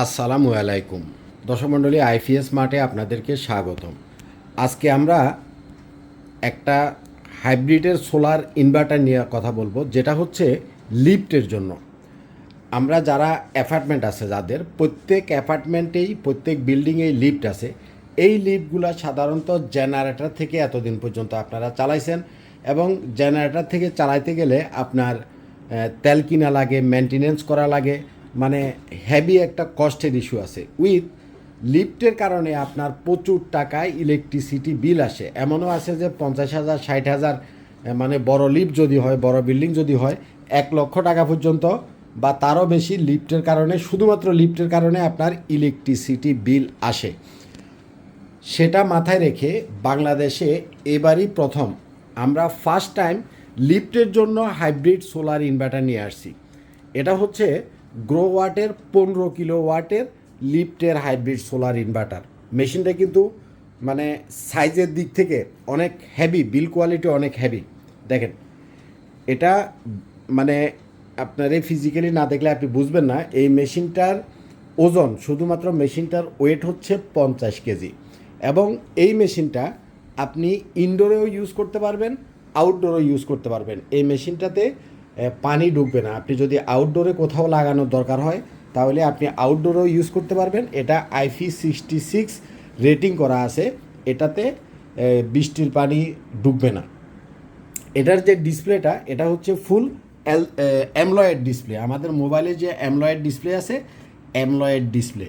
আসসালামু আলাইকুম। দর্শকমণ্ডলী আইপিএস মাঠে আপনাদেরকে স্বাগতম। আজকে আমরা একটা হাইব্রিডের সোলার ইনভার্টার নিয়ে কথা বলব, যেটা হচ্ছে লিফটের জন্য। আমরা যারা অ্যাপার্টমেন্ট আছে, যাদের প্রত্যেক অ্যাপার্টমেন্টেই, প্রত্যেক বিল্ডিংয়েই লিফট আছে, এই লিফটগুলো সাধারণত জেনারেটর থেকে এতদিন পর্যন্ত আপনারা চালাইছেন এবং জেনারেটর থেকে চালাইতে গেলে আপনার তেল কিনা লাগে মেনটেনেন্স করা লাগে মানে হেভি একটা কস্টের ইস্যু আছে। উইথ লিফটের কারণে আপনার প্রচুর টাকায় ইলেকট্রিসিটি বিল আসে। এমনও আছে যে পঞ্চাশ হাজার, ষাট হাজার মানে বড় লিফট যদি হয়, বড় বিল্ডিং যদি হয়, এক লক্ষ টাকা পর্যন্ত বা তারও বেশি লিফটের কারণে, শুধুমাত্র লিফটের কারণে আপনার ইলেকট্রিসিটি বিল আসে। সেটা মাথায় রেখে বাংলাদেশে এবারই প্রথম আমরা ফার্স্ট টাইম লিফটের জন্য হাইব্রিড সোলার ইনভার্টার নিয়ে আসছি। এটা হচ্ছে গ্রো ওয়াটের, পনেরো কিলো ওয়াটের লিফটের হাইব্রিড সোলার ইনভার্টার। মেশিনটা কিন্তু মানে সাইজের দিক থেকে অনেক হেভি বিল কোয়ালিটি অনেক হেভি দেখেন, এটা মানে আপনার এই ফিজিক্যালি না দেখলে আপনি বুঝবেন না, এই মেশিনটার ওজন শুধুমাত্র মেশিনটার ওয়েট হচ্ছে পঞ্চাশ কেজি। এবং এই মেশিনটা আপনি ইনডোরেও ইউজ করতে পারবেন আউটডোরেও ইউজ করতে পারবেন। এই মেশিনটাতে পানি ঢুকবে না। আপনি যদি আউটডোরে কোথাও লাগানোর দরকার হয়, তাহলে আপনি আউটডোরেও ইউজ করতে পারবেন। এটা আইফি সিক্সটি সিক্স রেটিং করা আছে। এটাতে বৃষ্টির পানি ডুববে না। এটার যে ডিসপ্লেটা, এটা হচ্ছে ফুল অ্যামলয়েড ডিসপ্লে আমাদের মোবাইলে যে অ্যামলয়েড ডিসপ্লে আছে অ্যামলয়েড ডিসপ্লে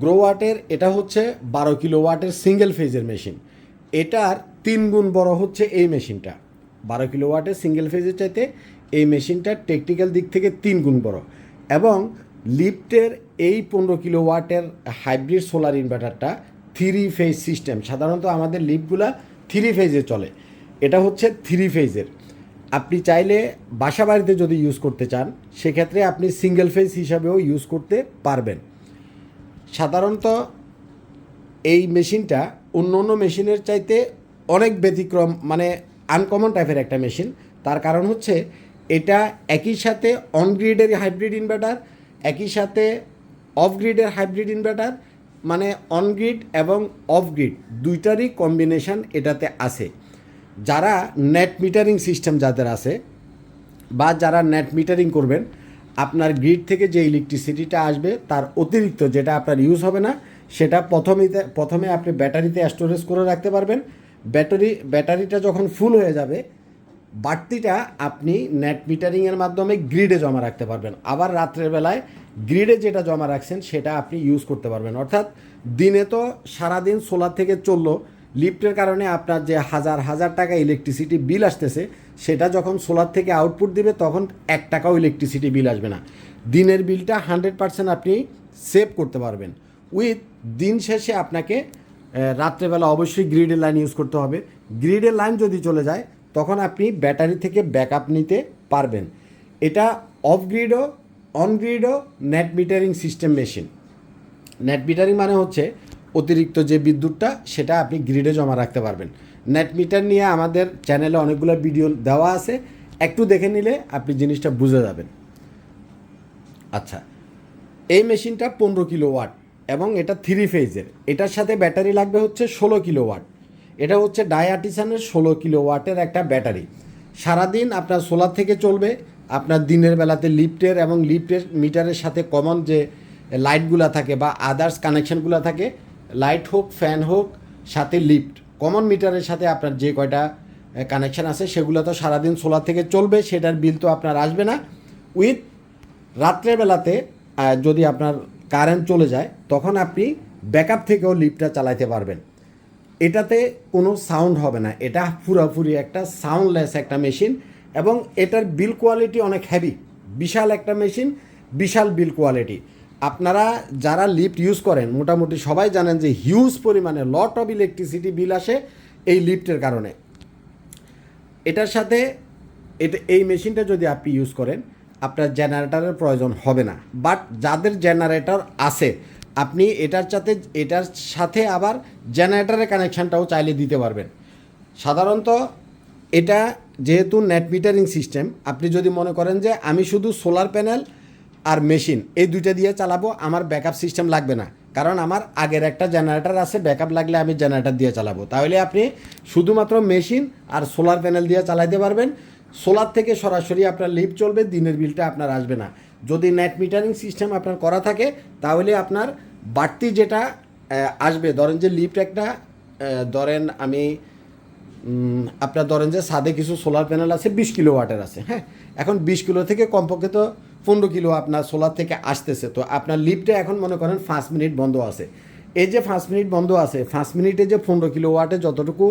গ্রো ওয়াটের এটা হচ্ছে বারো কিলো ওয়াটের সিঙ্গেল ফেজের মেশিন এটার তিন গুণ বড় হচ্ছে এই মেশিনটা বারো কিলো ওয়াটের সিঙ্গেল ফেজের চাইতে এই মেশিনটা টেকনিক্যাল দিক থেকে তিন গুণ বড়। এবং লিফটের এই পনেরো কিলো ওয়াটের হাইব্রিড সোলার ইনভার্টারটা থ্রি ফেজ সিস্টেম সাধারণত আমাদের লিফটগুলা থ্রি ফেজে চলে। এটা হচ্ছে থ্রি ফেজের আপনি চাইলে বাসা বাড়িতে যদি ইউজ করতে চান, সেক্ষেত্রে আপনি সিঙ্গেল ফেজ হিসাবেও ইউজ করতে পারবেন। সাধারণত এই মেশিনটা অন্য অন্য মেশিনের চাইতে অনেক ব্যতিক্রম মানে আনকমন টাইপের একটা মেশিন তার কারণ হচ্ছে এটা একই সাথে অন গ্রিডের হাইব্রিড ইনভার্টার একই সাথে অফ গ্রিডের হাইব্রিড ইনভার্টার মানে অন গ্রিড এবং অফ গ্রিড দুইটারই কম্বিনেশন এটাতে আছে। যারা নেট মিটারিং সিস্টেম যাদের আছে বা যারা নেট মিটারিং করবেন, আপনার গ্রিড থেকে যে ইলেকট্রিসিটিটা আসবে তার অতিরিক্ত যেটা আপনার ইউজ হবে না, সেটা প্রথমেতে প্রথমে আপনি ব্যাটারিতে স্টোরেজ করে রাখতে পারবেন। ব্যাটারি, ব্যাটারিটা যখন ফুল হয়ে যাবে, বাড়তিটা আপনি নেট মিটারিংয়ের মাধ্যমে গ্রিডে জমা রাখতে পারবেন। আবার রাত্রের বেলায় গ্রিডে যেটা জমা রাখছেন, সেটা আপনি ইউজ করতে পারবেন। অর্থাৎ দিনে তো সারাদিন সোলার থেকে চলল লিফটের কারণে আপনার যে হাজার হাজার টাকা ইলেকট্রিসিটি বিল আসতেছে, সেটা যখন সোলার থেকে আউটপুট দিবে, তখন এক টাকাও ইলেকট্রিসিটি বিল আসবে না। দিনের বিলটা হান্ড্রেড পার্সেন্ট আপনি সেভ করতে পারবেন। উইথ দিন শেষে আপনাকে রাত্রেবেলা অবশ্যই গ্রিডের লাইন ইউজ করতে হবে। গ্রিডের লাইন যদি চলে যায়, তখন আপনি ব্যাটারি থেকে ব্যাকআপ নিতে পারবেন। এটা অফ গ্রিডও on গ্রিডও net metering system machine net metering মানে হচ্ছে অতিরিক্ত যে বিদ্যুৎটা, সেটা আপনি গ্রিডে জমা রাখতে পারবেন। নেট মিটার নিয়ে আমাদের চ্যানেলে অনেকগুলো ভিডিও দেওয়া আছে। একটু দেখে নিলে আপনি জিনিসটা বুঝে যাবেন। আচ্ছা এই মেশিনটা পনেরো কিলো ওয়াট এবং এটা থ্রি ফেজের এটার সাথে ব্যাটারি লাগবে হচ্ছে ষোলো কিলো ওয়াট এটা হচ্ছে ডায়াটিসানের ষোলো কিলো ওয়াটের একটা ব্যাটারি। সারাদিন আপনার সোলার থেকে চলবে, আপনার দিনের বেলাতে লিফটের এবং লিফটের মিটারের সাথে কমন যে লাইটগুলো থাকে বা আদার্স কানেকশানগুলো থাকে লাইট হোক ফ্যান হোক, সাথে লিফট কমন মিটারের সাথে আপনার যে কয়টা কানেকশান আছে, সেগুলো তো সারাদিন সোলার থেকে চলবে, সেটার বিল তো আপনার আসবে না। উইথ রাত্রের বেলাতে যদি আপনার কারেন্ট চলে যায়, তখন আপনি ব্যাকআপ থেকেও লিফটটা চালাইতে পারবেন। এটাতে কোনো সাউন্ড হবে না, এটা পুরোপুরি একটা সাউন্ডলেস একটা মেশিন এবং এটার বিল কোয়ালিটি অনেক হ্যাভি বিশাল একটা মেশিন, বিশাল বিল কোয়ালিটি। আপনারা যারা লিফট ইউজ করেন, মোটামুটি সবাই জানেন যে হিউজ পরিমাণে লট অফ ইলেকট্রিসিটি বিল আসে এই লিফটের কারণে। এটার সাথে, এটা, এই মেশিনটা যদি আপনি ইউজ করেন আপনার জেনারেটারের প্রয়োজন হবে না। বাট যাদের জেনারেটর আছে, আপনি এটার সাথে এটার সাথে আবার জেনারেটারের কানেকশানটাও চাইলে দিতে পারবেন। সাধারণত এটা যেহেতু নেট মিটারিং সিস্টেম আপনি যদি মনে করেন যে আমি শুধু সোলার প্যানেল আর মেশিন এই দুইটা দিয়ে চালাবো, আমার ব্যাকআপ সিস্টেম লাগবে না। কারণ আমার আগের একটা জেনারেটার আছে ব্যাকআপ লাগলে আমি জেনারেটার দিয়ে চালাবো। তাহলে আপনি শুধুমাত্র মেশিন আর সোলার প্যানেল দিয়ে চালাইতে পারবেন। সোলার থেকে সরাসরি আপনার লিফট চলবে, দিনের বিলটা আপনার আসবে না। যদি নেট মিটারিং সিস্টেম আপনার করা থাকে, তাহলে আপনার বাড়তি যেটা আসবে, ধরেন যে লিফট একটা ধরেন আমি আপনার ধরেন যে সাদে কিছু সোলার প্যানেল আছে, বিশ কিলো ওয়াটের আছে হ্যাঁ? এখন বিশ কিলো থেকে কমপক্ষে তো পনেরো কিলো আপনার সোলার থেকে আসতেছে। তো আপনার লিফটে এখন মনে করেন পাঁচ মিনিট বন্ধ আছে। এই যে পাঁচ মিনিট বন্ধ আছে, পাঁচ মিনিটে যে পনেরো কিলো ওয়াটে যতটুকু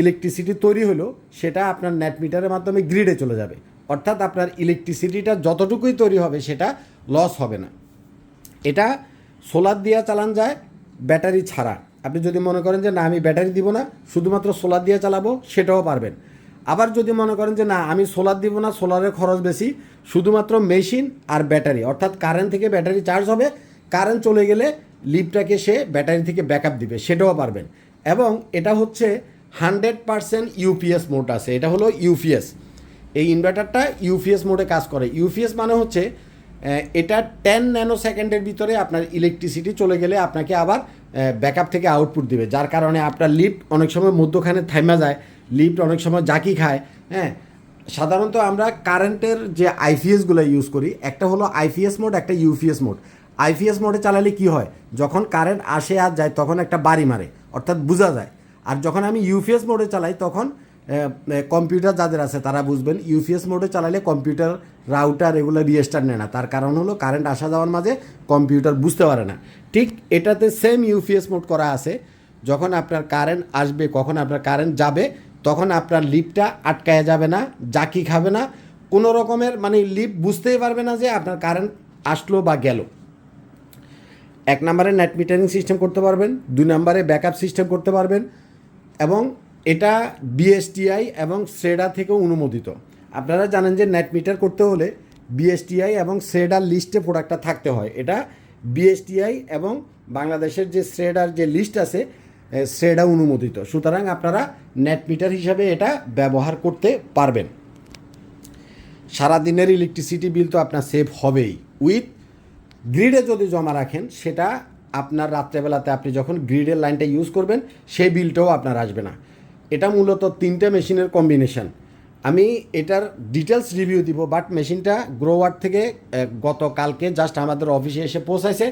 ইলেকট্রিসিটি তৈরি হলো, সেটা আপনার নেট মিটারের মাধ্যমে গ্রিডে চলে যাবে। অর্থাৎ আপনার ইলেকট্রিসিটিটা যতটুকুই তৈরি হবে, সেটা লস হবে না। এটা সোলার দিয়ে চালান যায় ব্যাটারি ছাড়া। আপনি যদি মনে করেন যে, না, আমি ব্যাটারি দিব না, শুধুমাত্র সোলার দিয়ে চালাবো সেটাও পারবেন। আবার যদি মনে করেন যে, না, আমি সোলার দিব না সোলারের খরচ বেশি, শুধুমাত্র মেশিন আর ব্যাটারি অর্থাৎ কারেন্ট থেকে ব্যাটারি চার্জ হবে কারেন্ট চলে গেলে লিপটাকে সে ব্যাটারি থেকে ব্যাকআপ দিবে, সেটাও পারবেন। এবং এটা হচ্ছে হান্ড্রেড পারসেন্ট ইউপিএস মোড আছে, এটা হলো ইউপিএস। এই ইনভার্টারটা ইউপিএস মোডে কাজ করে। ইউপিএস মানে হচ্ছে এটা টেন ন্যানো সেকেন্ডের ভিতরে আপনার ইলেকট্রিসিটি চলে গেলে আপনাকে আবার ব্যাকআপ থেকে আউটপুট দিবে। যার কারণে আপনার লিফট অনেক সময় মধ্যখানে থাইমা যায় লিফট অনেক সময় জাকি খায় হ্যাঁ? সাধারণত আমরা কারেন্টের যে আইপিএসগুলো ইউজ করি, একটা হলো আইপিএস মোড একটা ইউপিএস মোড আইপিএস মোডে চালালে কি হয়? যখন কারেন্ট আসে আর যায়, তখন একটা বাড়ি মারে, অর্থাৎ বোঝা যায়। আর যখন আমি ইউপিএস মোডে চালাই, তখন কম্পিউটার যাদের আছে তারা বুঝবেন ইউপিএস মোডে চালালে কম্পিউটার রাউটার এগুলো রিয়েস্টার নেয় না। তার কারণ হলো কারেন্ট আসা যাওয়ার মাঝে কম্পিউটার বুঝতে পারে না। ঠিক এটাতে সেম ইউপিএস মোড করা আছে। যখন আপনার কারেন্ট আসবে, কখন আপনার কারেন্ট যাবে, তখন আপনার লিফটটা আটকায় যাবে না, জাকি খাবে না। কোনো রকমের মানে লিফট বুঝতেই পারবে না যে আপনার কারেন্ট আসলো বা গেল। এক নম্বরে নেট মিটারিং সিস্টেম করতে পারবেন, দুই নম্বরে ব্যাকআপ সিস্টেম করতে পারবেন। এবং এটা বিএসটিআই এবং সেডা থেকেও অনুমোদিত। আপনারা জানেন যে নেট মিটার করতে হলে বিএসটিআই এবং সেডার লিস্টে প্রোডাক্টটা থাকতে হয়। এটা বিএসটিআই এবং বাংলাদেশের যে শ্রেডার যে লিস্ট আছে শ্রেডা অনুমোদিত। সুতরাং আপনারা নেট মিটার হিসাবে এটা ব্যবহার করতে পারবেন। সারাদিনের ইলেকট্রিসিটি বিল তো আপনার সেভ হবেই। উইথ গ্রিডে যদি জমা রাখেন, সেটা আপনার রাত্রেবেলাতে আপনি যখন গ্রিডের লাইনটা ইউজ করবেন, সেই বিলটাও আপনার আসবে না। এটা মূলত তিনটে মেশিনের কম্বিনেশন আমি এটার ডিটেলস রিভিউ দিব বাট মেশিনটা গ্রোওয়ার্ড থেকে গতকালকে জাস্ট আমাদের অফিসে এসে পৌঁছাইছে।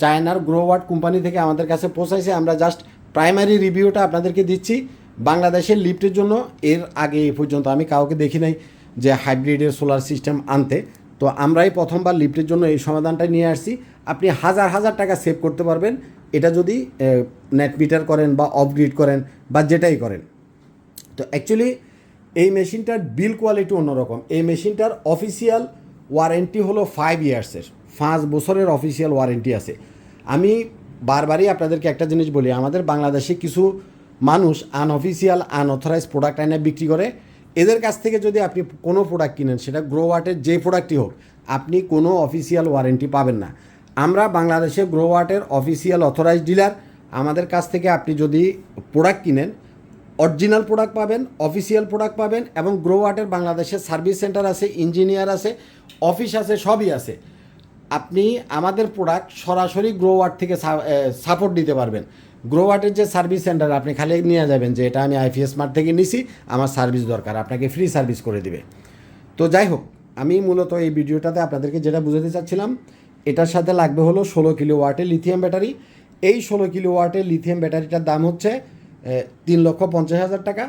চায়নার গ্রোওয়ার্ড কোম্পানি থেকে আমাদের কাছে পৌঁছাইছে। আমরা জাস্ট প্রাইমারি রিভিউটা আপনাদেরকে দিচ্ছি। বাংলাদেশের লিফটের জন্য, এর আগে এ পর্যন্ত আমি কাউকে দেখি নাই যে হাইব্রিডের সোলার সিস্টেম আনতে। তো আমরাই প্রথমবার লিফটের জন্য এই সমাধানটা নিয়ে আসছি। আপনি হাজার হাজার টাকা সেভ করতে পারবেন। এটা যদি নেট মিটার করেন বা অফগ্রিড করেন বা যেটাই করেন। তো অ্যাকচুয়ালি এই মেশিনটার বিল কোয়ালিটি অন্যরকম। এই মেশিনটার অফিসিয়াল ওয়ারেন্টি হলো ফাইভ ইয়ার্সের পাঁচ বছরের অফিসিয়াল ওয়ারেন্টি আছে। আমি বারবারই আপনাদেরকে একটা জিনিস বলি, আমাদের বাংলাদেশে কিছু মানুষ আনঅফিসিয়াল আনঅথরাইজ প্রোডাক্ট আইনে বিক্রি করে। এদের কাছ থেকে যদি আপনি কোনো প্রোডাক্ট কিনেন, সেটা গ্রোওয়াটের যে প্রোডাক্টই হোক, আপনি কোনো অফিসিয়াল ওয়ারেন্টি পাবেন না। আমরা বাংলাদেশে গ্রোওয়াটের অফিসিয়াল অথরাইজ ডিলার আমাদের কাছ থেকে আপনি যদি প্রোডাক্ট কিনেন অরিজিনাল প্রোডাক্ট পাবেন অফিসিয়াল প্রোডাক্ট পাবেন এবং গ্রো আর্টের বাংলাদেশের সার্ভিস সেন্টার আছে ইঞ্জিনিয়ার আছে অফিস আছে, সবই আছে। আপনি আমাদের প্রোডাক্ট সরাসরি গ্রো আর্ট থেকে সাপোর্ট দিতে পারবেন। গ্রো আর্টের যে সার্ভিস সেন্টার আপনি খালি নিয়ে যাবেন যে এটা আমি আইপিএস মার্ট থেকে নিছি, আমার সার্ভিস দরকার, আপনাকে ফ্রি সার্ভিস করে দিবে। তো যাই হোক, আমি মূলত এই ভিডিওটাতে আপনাদেরকে যেটা বুঝাতে চাচ্ছিলাম, এটার সাথে লাগবে হলো ষোলো কিলো ওয়াটের লিথিয়াম ব্যাটারি এই ষোলো কিলো ওয়াটের লিথিয়াম ব্যাটারিটার দাম হচ্ছে তিন লক্ষ পঞ্চাশ হাজার টাকা।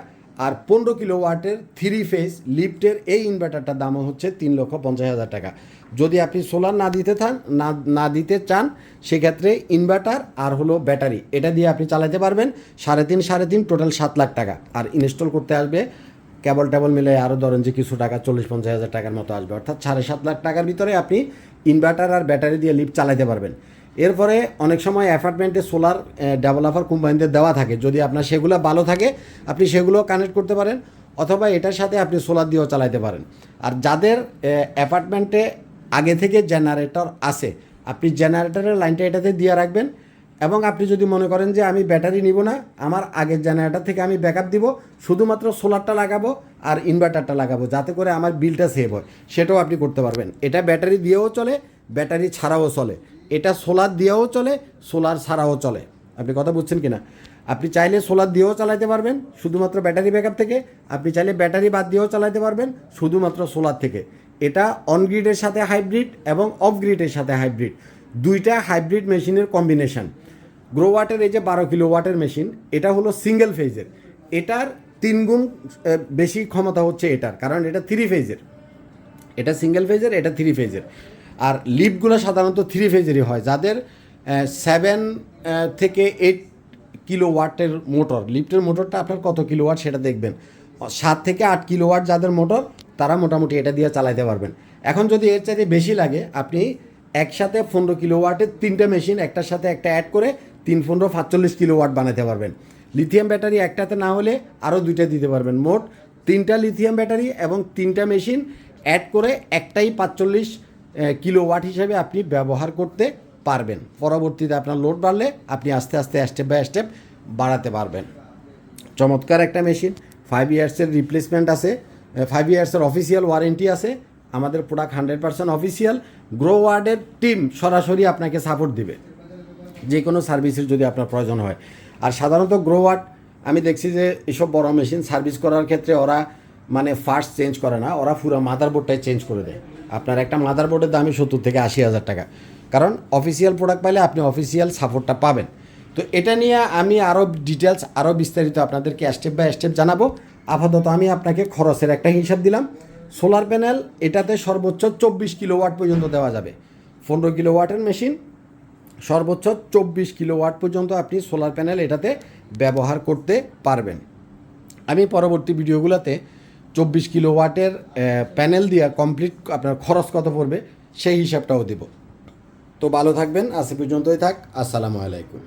আর পনেরো কিলো ওয়াটের থ্রি ফেজ লিফটের এই ইনভার্টারটার দাম হচ্ছে তিন লক্ষ পঞ্চাশ হাজার টাকা। যদি আপনি সোলার না দিতে চান না না দিতে চান, সেক্ষেত্রে ইনভার্টার আর হলো ব্যাটারি এটা দিয়ে আপনি চালাতে পারবেন সাড়ে তিন সাড়ে তিন টোটাল সাত লাখ টাকা। আর ইনস্টল করতে আসবে, কেবল টেবল মিলে আরও ধরেন যে কিছু টাকা, চল্লিশ, পঞ্চাশ হাজার টাকার মতো আসবে। অর্থাৎ সাড়ে সাত লাখ টাকার ভিতরে আপনি ইনভার্টার আর ব্যাটারি দিয়ে লিফট চালাতে পারবেন। এরপরে অনেক সময় অ্যাপার্টমেন্টে সোলার ডেভেলপার কোম্পানিদের দেওয়া থাকে। যদি আপনার সেগুলো ভালো থাকে, আপনি সেগুলো কানেক্ট করতে পারেন, অথবা এটার সাথে আপনি সোলার দিয়েও চালাতে পারেন। আর যাদের অ্যাপার্টমেন্টে আগে থেকে জেনারেটর আছে, আপনি জেনারেটরের লাইনটা এটাতে দিয়ে রাখবেন এবং আপনি যদি মনে করেন যে আমি ব্যাটারি নিব না, আমার আগের জেনারেটার থেকে আমি ব্যাকআপ দিব, শুধুমাত্র সোলারটা লাগাবো আর ইনভার্টারটা লাগাবো, যাতে করে আমার বিলটা সেভ হয়, সেটাও আপনি করতে পারবেন। এটা ব্যাটারি দিয়েও চলে, ব্যাটারি ছাড়াও চলে। এটা সোলার দিয়েও চলে, সোলার ছাড়াও চলে। আপনি কথা বুঝছেন কিনা? আপনি চাইলে সোলার দিয়েও চালাতে পারবেন, শুধুমাত্র ব্যাটারি ব্যাকআপ থেকে। আপনি চাইলে ব্যাটারি বাদ দিয়েও চালাতে পারবেন, শুধুমাত্র সোলার থেকে। এটা অন গ্রিডের সাথে হাইব্রিড এবং অফ গ্রিডের সাথে হাইব্রিড দুইটা হাইব্রিড মেশিনের কম্বিনেশন গ্রো ওয়াটের এই যে বারো কিলো ওয়াটের মেশিন এটা হলো সিঙ্গেল ফেজের এটার তিন গুণ বেশি ক্ষমতা হচ্ছে এটার, কারণ এটা থ্রি ফেজের এটা সিঙ্গেল ফেজের এটা থ্রি ফেজের আর লিফটগুলো সাধারণত থ্রি ফেজেরই হয়, যাদের সেভেন থেকে এইট কিলো ওয়াটের মোটর লিফটের মোটরটা আপনার কত কিলো ওয়াট সেটা দেখবেন। সাত থেকে আট কিলো ওয়াট যাদের মোটর তারা মোটামুটি এটা দিয়ে চালাইতে পারবেন। এখন যদি এর চাইতে বেশি লাগে, আপনি একসাথে পনেরো কিলো ওয়াটের তিনটা মেশিন একটার সাথে একটা অ্যাড করে তিন পনেরো সাতচল্লিশ কিলো ওয়াট বানাতে পারবেন। লিথিয়াম ব্যাটারি একটাতে না হলে আরও দুইটা দিতে পারবেন। মোট তিনটা লিথিয়াম ব্যাটারি এবং তিনটা মেশিন অ্যাড করে একটাই পাঁচচল্লিশ কিলো ওয়াট হিসেবে আপনি ব্যবহার করতে পারবেন। পরবর্তীতে আপনার লোড বাড়লে আপনি আস্তে আস্তে স্টেপ বাই স্টেপ বাড়াতে পারবেন। চমৎকার একটা মেশিন ফাইভ ইয়ার্সের রিপ্লেসমেন্ট আছে ফাইভ ইয়ার্সের অফিসিয়াল ওয়ারেন্টি আছে, আমাদের প্রোডাক্ট হান্ড্রেড পার্সেন্ট অফিসিয়াল গ্রো ওয়ার্ডের টিম সরাসরি আপনাকে সাপোর্ট দিবে। যে কোনো সার্ভিসের যদি আপনার প্রয়োজন হয়। আর সাধারণত গ্রো ওয়ার্ড আমি দেখছি যে এসব বড় মেশিন সার্ভিস করার ক্ষেত্রে ওরা মানে ফার্স্ট চেঞ্জ করে না, ওরা পুরো মাদার বোর্ডটাই চেঞ্জ করে দেয়। আপনার একটা মাদার বোর্ডের দামই সত্তর থেকে আশি হাজার টাকা। কারণ অফিসিয়াল প্রোডাক্ট পাইলে আপনি অফিসিয়াল সাপোর্টটা পাবেন। তো এটা নিয়ে আমি আরও ডিটেলস আরও বিস্তারিত আপনাদেরকে স্টেপ বাই স্টেপ জানাব। আপাতত আমি আপনাকে খরচের একটা হিসাব দিলাম। সোলার প্যানেল এটাতে সর্বোচ্চ চব্বিশ কিলো ওয়াট পর্যন্ত দেওয়া যাবে। পনেরো কিলো ওয়াটের মেশিন সর্বোচ্চ চব্বিশ কিলো ওয়াট পর্যন্ত আপনি সোলার প্যানেল এটাতে ব্যবহার করতে পারবেন। আমি পরবর্তী ভিডিওগুলোতে চব্বিশ কিলো ওয়াটের প্যানেল দিয়া কমপ্লিট আপনার খরচ কত পড়বে সেই হিসাবটাও দেব। তো ভালো থাকবেন, আজ পর্যন্তই থাক, আসসালামু আলাইকুম।